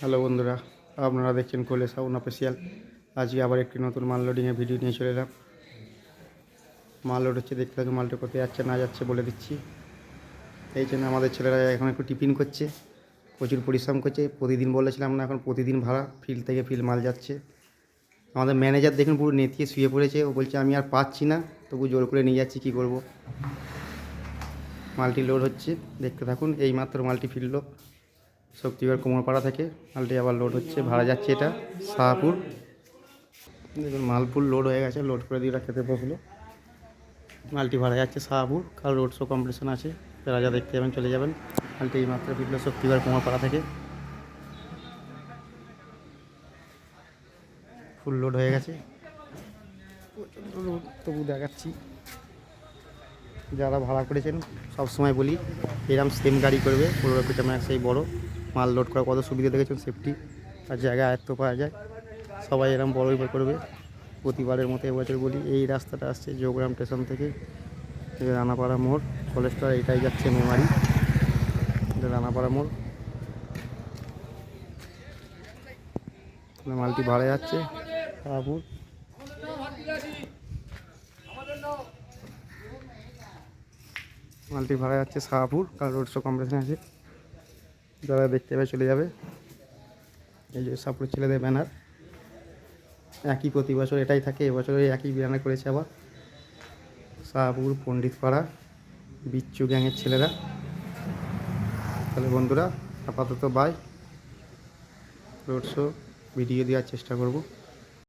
Hello বন্ধুরা, আপনারা দেখছেন কোলে সাউন অফিসিয়াল। আজকে আবার একটি নতুন মাল লোডিংয়ের ভিডিও নিয়ে চলে এলাম। মাল লোড হচ্ছে, দেখতে থাকুন মালটা কোথায় যাচ্ছে, না যাচ্ছে বলে দিচ্ছি। এই জন্য আমাদের ছেলেরা এখন একটু টিফিন করছে, প্রচুর পরিশ্রম করছে। প্রতিদিন বলেছিলাম না, এখন প্রতিদিন ভাড়া ফিল্ড থেকে ফিল্ড মাল যাচ্ছে। আমাদের ম্যানেজার দেখুন পুরো নেতিয়ে শুয়ে পড়েছে, ও বলছে, আমি আর পাচ্ছি না, তবু জোর করে নিয়ে যাচ্ছি, কী করব? মালটি লোড হচ্ছে, দেখতে থাকুন এই মাত্র মালটি ফিরলো শক্তিগড় কোমরপাড়া থেকে। মালটি আবার লোড হচ্ছে, ভাড়া যাচ্ছে এটা, শাহপুর। দেখুন, মালপুর লোড হয়ে গেছে লোড করে দিয়ে খেতে বসল। মালটি ভাড়া যাচ্ছে শাহপুর, কাল রোড শো কম্পিটিশন আছে রাজা দেখতে যাবেন, চলে যাবেন। মালটি এই মাত্র ফিরলো শক্তিগড় কোমরপাড়া থেকে। ফুল লোড হয়ে গেছে। তবু দেখাচ্ছি। যারা ভাড়া করেছেন সব সময় বলি, এরম সেম গাড়ি করবে, পনেরো ফিটা ম্যাক্স এই বড়ো। মাল লোড করা কত সুবিধা দেখেছেন? সেফটি আর জায়গা আয়ত্ত পাওয়া যায়। সবাই এরম বড় করবে। প্রতিবারের মতো এবছর বলি, এই রাস্তাটা আসছে যোগগ্রাম স্টেশন থেকে রানাপাড়া মোড় কলেজটা এটাই যাচ্ছে মেমারি। রানাপাড়া মোড়। মালটি ভাড়া যাচ্ছে তারাপুর মালটি ভাড়া যাচ্ছে শাহপুর, কাল রোড শো কম্পিটিশন আছে। যারা দেখতে পাবে চলে যাবে। এই যে সাপুর ছেলেদের ব্যানার একই প্রতি বছর এটাই থাকে এবছর একই ব্যানার করেছে আবার। শাহপুর পণ্ডিতপাড়া, বিচ্ছু গ্যাংয়ের ছেলেরা। তাহলে বন্ধুরা, আপাতত বাই রোড শো ভিডিও দেওয়ার চেষ্টা করব।